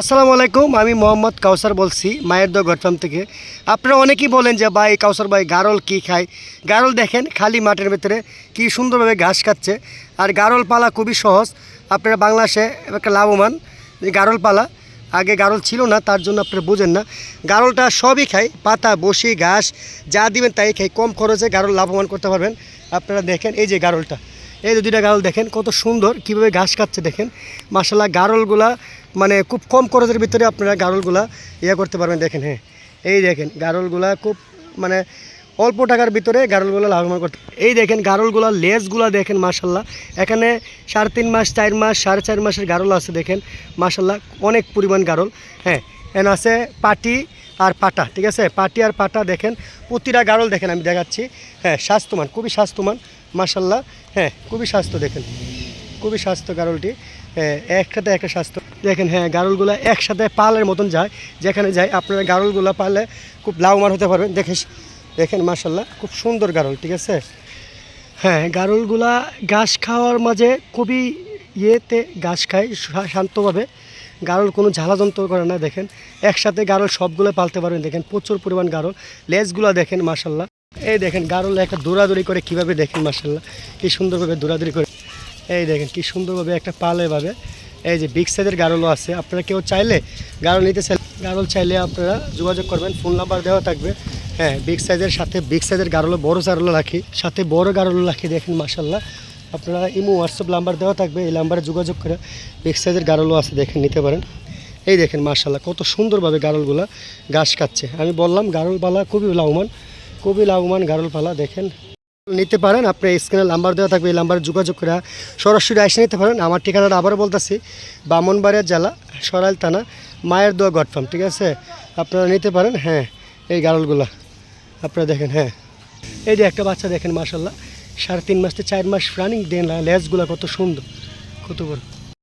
আসসালামু আলাইকুম, আমি মোহাম্মদ কাউসার বলছি মায়ের দোয়া গরফাম থেকে। আপনারা অনেকেই বলেন যে, ভাই, কাউসার ভাই, গারল কি খায়? গারল দেখেন, খালি মাঠের ভিতরে কি সুন্দরভাবে ঘাস খাচ্ছে। আর গারল পালা খুবই সহজ। আপনারা বাংলাদেশে একটা লাভবান গারল পালা। আগে গারল ছিল না, তার জন্য আপনারা বুঝেন না। গারলটা সবই খায়, পাতা, বসি, ঘাস, যা দিবেন তাই খাই কম খরচে গারল লাভবান করতে পারবেন। আপনারা দেখেন এই যে গারলটা। এই যে দুইটা গারল দেখেন, কত সুন্দর কীভাবে ঘাস কাটছে দেখেন। মাসাল্লাহ গারলগুলা মানে খুব কম খরচের ভিতরে আপনারা গারলগুলা ইয়ে করতে পারবেন দেখেন হ্যাঁ। এই দেখেন, গারলগুলা খুব মানে অল্প টাকার ভিতরে গারলগুলো লাভবান করতে এই দেখেন, গারলগুলা লেজগুলা দেখেন মাসাল্লাহ এখানে সাড়ে তিন মাস, চার মাস, সাড়ে চার মাসের গারল আছে দেখেন মাসাল্লাহ অনেক পরিমাণ গারল হ্যাঁ। এন আছে পাটি আর পাটা ঠিক আছে? পাটি আর পাটা দেখেন প্রতিটা গারল দেখেন আমি দেখাচ্ছি। হ্যাঁ স্বাস্থ্যমান খুবই স্বাস্থ্যমান মাসাল্লাহ হ্যাঁ খুবই স্বাস্থ্য দেখেন খুবই স্বাস্থ্য গারলটি। হ্যাঁ, একসাথে একটা স্বাস্থ্য। দেখেন হ্যাঁ গারলগুলো একসাথে পালের মতন যায়। যেখানে যায় আপনারা গারলগুলো পালে খুব লাভবান হতে পারবেন। দেখে দেখেন মাসাল্লাহ খুব সুন্দর গারল ঠিক আছে? হ্যাঁ গারলগুলা ঘাস খাওয়ার মাঝে খুবই ইয়েতে ঘাস খায় শান্তভাবে। গারল কোনো ঝালাযন্ত্র করে না, দেখেন। একসাথে গারল সবগুলো পালতে পারবেন, দেখেন। প্রচুর পরিমাণ গারল। লেজগুলো দেখেন মাসাল্লাহ এই দেখেন, গারল একটা দৌড়াদৌড়ি করে কীভাবে দেখেন মাসাল্লাহ কি সুন্দরভাবে দৌড়াদৌড়ি করে। এই দেখেন, কি সুন্দরভাবে একটা পালে ভাবে। এই যে বিগ সাইজের গারলও আছে। আপনারা কেউ চাইলে গারল নিতে চাইলে গারল চাইলে আপনারা যোগাযোগ করবেন। ফোন নাম্বার দেওয়া থাকবে। হ্যাঁ বিগ সাইজের সাথে বিগ সাইজের গারলও, বড় গারলও রাখি। সাথে বড় গারলও রাখি, দেখেন মাসাল্লাহ আপনারা ইমো হোয়াটসঅ্যাপ নাম্বার দেওয়া থাকবে, এই নাম্বারে যোগাযোগ করে বিগ সাইজের গারলও আছে দেখেন নিতে পারেন। এই দেখেন মার্শাল্লাহ কত সুন্দরভাবে গারলগুলা ঘাস খাচ্ছে। আমি বললাম গারলপালা খুবই লাভবান খুবই লাভবান গারলপালা দেখেন। নিতে পারেন, আপনি স্ক্রিনে নাম্বার দেওয়া থাকবে, এই নাম্বারে যোগাযোগ করে সরাসরি এসে নিতে পারেন। আমার ঠিকানাটা আবারও বলতেছি, বামনবাড়িয়া জেলা, সরাইল থানা মায়ের দোয়া গটফার্ম ঠিক আছে? আপনারা নিতে পারেন হ্যাঁ এই গারলগুলা আপনারা দেখেন হ্যাঁ। এই যে একটা বাচ্চা দেখেন মাসাল্লাহ সাড়ে তিন মাস থেকে চার মাস রানিং দেন লেজগুলো কত সুন্দর কত বড়।